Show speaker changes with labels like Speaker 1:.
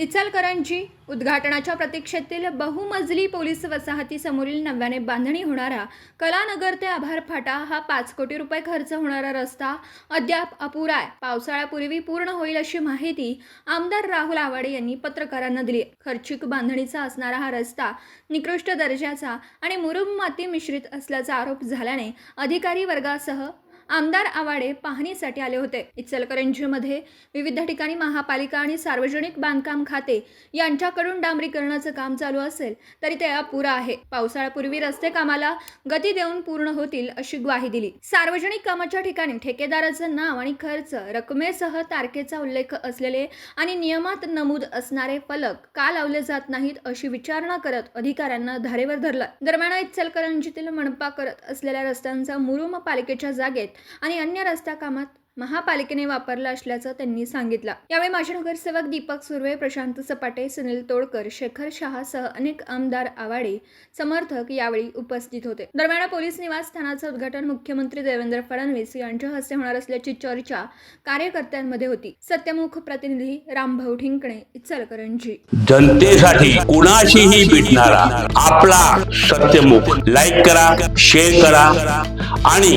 Speaker 1: इचलकरंजी उद्घाटनाच्या प्रतीक्षेतील बहुमजली पोलीस वसाहतीसमोरील नव्याने बांधणी होणारा कलानगर ते आभार फाटा हा पाच कोटी रुपये खर्च होणारा रस्ता अद्याप अपुरा आहे. पावसाळ्यापूर्वी पूर्ण होईल अशी माहिती आमदार राहुल आवाडे यांनी पत्रकारांना दिली. खर्चिक बांधणीचा असणारा हा रस्ता निकृष्ट दर्जाचा आणि मुरुम माती मिश्रित असल्याचा आरोप झाल्याने अधिकारी वर्गासह आमदार आवाडे पाहणीसाठी आले होते. इचलकरंजीमध्ये विविध ठिकाणी महापालिका आणि सार्वजनिक बांधकाम खाते यांच्याकडून डांबरीकरणाचं काम चालू असेल तरी ते अपुरा आहे. पावसाळ्यापूर्वी रस्ते कामाला गती देऊन पूर्ण होतील अशी ग्वाही दिली. सार्वजनिक कामाच्या ठिकाणी ठेकेदाराचं नाव आणि खर्च रकमेसह तारखेचा उल्लेख असलेले आणि नियमात नमूद असणारे फलक का लावले जात नाहीत अशी विचारणा करत अधिकाऱ्यांना धारेवर धरलं. दरम्यान इचलकरंजीतील मनपा करत असलेल्या रस्त्यांचा मुरुम पालिकेच्या जागेत आणि अन्य रस्ता कामात महापालिकेने वापरला असल्याचं त्यांनी सांगितलं. यावेळी माजी नगरसेवक दीपक सुर्वे प्रशांत सपाटे सुनील तोडकर शेखर शहासह अनेक आमदार आवाडे समर्थक यावेळी उपस्थित होते. दरम्यान पोलीस निवासस्थानाचं उद्घाटन मुख्यमंत्री देवेंद्र फडणवीस यांच्या हस्ते होणार असल्याची चर्चा कार्यकर्त्यांमध्ये होती. सत्यमुख प्रतिनिधी रामभाऊ ठिंकणे इचलकरंजी.
Speaker 2: जनतेसाठी कुणाशीही भेटणारा आपला सत्यमुख. लाईक करा शेअर करा आणि